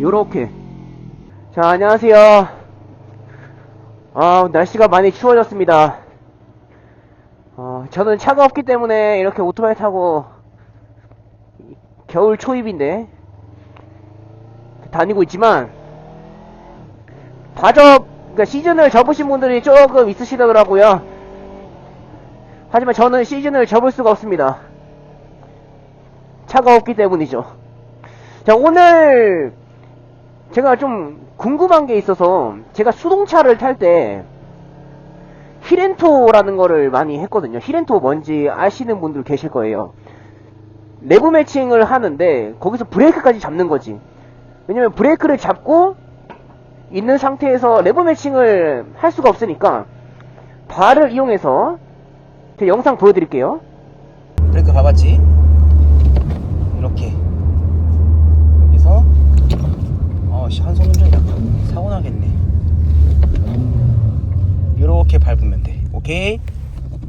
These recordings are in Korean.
요렇게. 자, 안녕하세요. 아, 날씨가 많이 추워졌습니다. 어, 저는 차가 없기 때문에 이렇게 오토바이 타고 겨울 초입인데 다니고 있지만 과접 그러니까 시즌을 접으신 분들이 조금 있으시더라고요. 하지만 저는 시즌을 접을 수가 없습니다. 차가 없기 때문이죠. 자, 오늘 제가 좀 궁금한 게 있어서 제가 수동차를 탈 때 히렌토라는 거를 많이 했거든요. 히렌토 뭔지 아시는 분들 계실 거예요. 레브 매칭을 하는데 거기서 브레이크까지 잡는 거지. 왜냐면 브레이크를 잡고 있는 상태에서 레브 매칭을 할 수가 없으니까 발을 이용해서 제 영상 보여드릴게요. 브레이크 밟았지? 이렇게 여기서 어씨 한손 운전이다 사고 나겠네 이렇게 밟으면 돼 오케이?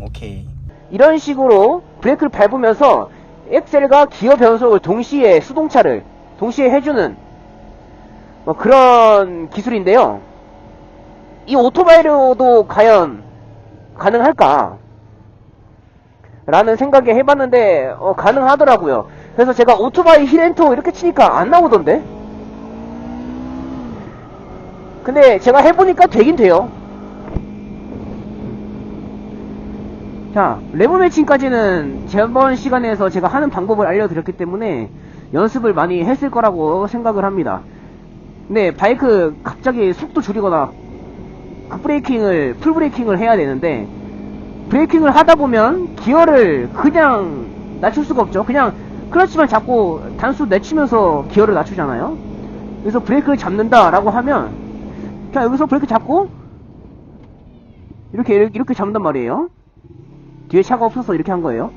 오케이. 이런 식으로 브레이크를 밟으면서 엑셀과 기어 변속을 동시에 수동차를 동시에 해주는 뭐 그런 기술인데요. 이 오토바이로도 과연 가능할까? 라는 생각에 해봤는데 어, 가능하더라고요. 그래서 제가 오토바이 히렌토 이렇게 치니까 안 나오던데? 근데 제가 해보니까 되긴 돼요 자 레버 매칭까지는 저번 시간에서 제가 하는 방법을 알려드렸기 때문에 연습을 많이 했을 거라고 생각을 합니다 근데 바이크 갑자기 속도 줄이거나 급브레이킹을 풀브레이킹을 해야 되는데 브레이킹을 하다 보면 기어를 그냥 낮출 수가 없죠. 그냥 클러치만 잡고 단수 내치면서 기어를 낮추잖아요. 그래서 브레이크를 잡는다라고 하면 자 여기서 브레이크 잡고 이렇게 이렇게 잡는단 말이에요. 뒤에 차가 없어서 이렇게 한 거예요.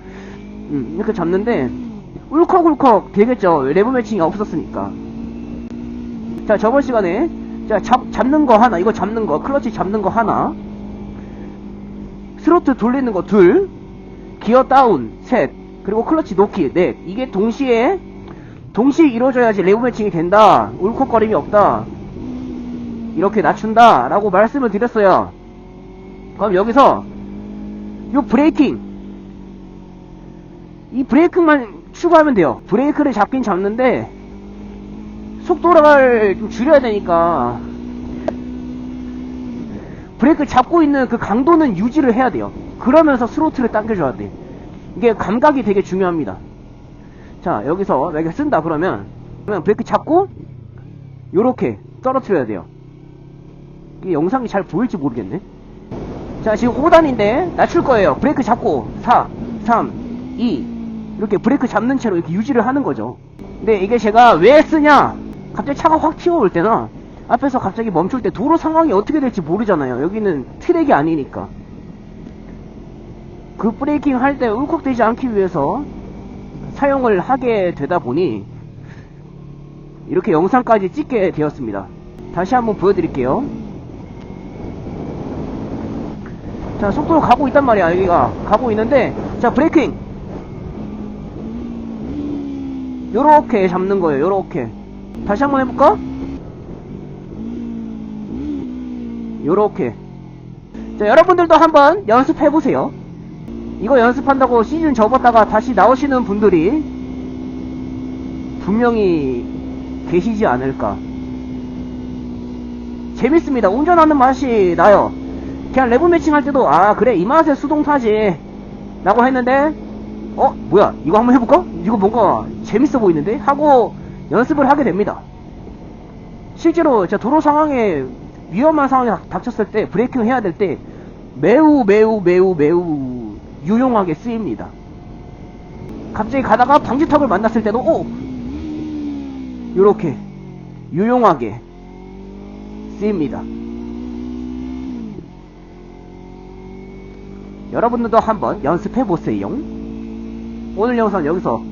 음, 이렇게 잡는데 울컥울컥 되겠죠. 레버 매칭이 없었으니까. 자 저번 시간에 자 잡, 잡는 거 하나 이거 잡는 거 클러치 잡는 거 하나 스로트 돌리는 거 둘, 기어 다운 셋, 그리고 클러치 놓기 넷. 이게 동시에 동시에 이루어져야지 레브 매칭이 된다. 울컥거림이 없다. 이렇게 낮춘다 라고 말씀을 드렸어요. 그럼 여기서 요 브레이킹 이 브레이크만 추가하면 돼요. 브레이크를 잡긴 잡는데 속도를 좀 줄여야 되니까 브레이크 잡고 있는 그 강도는 유지를 해야 돼요. 그러면서 스로틀을 당겨줘야 돼. 이게 감각이 되게 중요합니다. 자, 여기서 내가 쓴다 그러면, 그러면 브레이크 잡고, 요렇게 떨어뜨려야 돼요. 이게 영상이 잘 보일지 모르겠네. 자, 지금 5단인데, 낮출 거예요. 브레이크 잡고, 4, 3, 2, 이렇게 브레이크 잡는 채로 이렇게 유지를 하는 거죠. 근데 이게 제가 왜 쓰냐? 갑자기 차가 확 튀어올 때나, 앞에서 갑자기 멈출 때 도로 상황이 어떻게 될지 모르잖아요. 여기는 트랙이 아니니까. 그 브레이킹 할 때 울컥되지 않기 위해서 사용을 하게 되다 보니 이렇게 영상까지 찍게 되었습니다. 다시 한번 보여드릴게요. 자, 속도로 가고 있단 말이야, 여기가. 가고 있는데, 자, 브레이킹! 요렇게 잡는 거예요, 요렇게. 다시 한번 해볼까? 요렇게 자 여러분들도 한번 연습해보세요 이거 연습한다고 시즌 접었다가 다시 나오시는 분들이 분명히 계시지 않을까 재밌습니다 운전하는 맛이 나요 그냥 레브 매칭 할 때도 아 그래 이 맛에 수동 타지 라고 했는데 어 뭐야 이거 한번 해볼까? 이거 뭔가 재밌어 보이는데? 하고 연습을 하게 됩니다 실제로 제 도로 상황에 위험한 상황이 닥쳤을 때 브레이킹 해야 될 때 매우 매우 매우 매우 유용하게 쓰입니다. 갑자기 가다가 방지턱을 만났을 때도 오 요렇게 유용하게 쓰입니다. 여러분들도 한번 연습해 보세요. 오늘 영상 여기서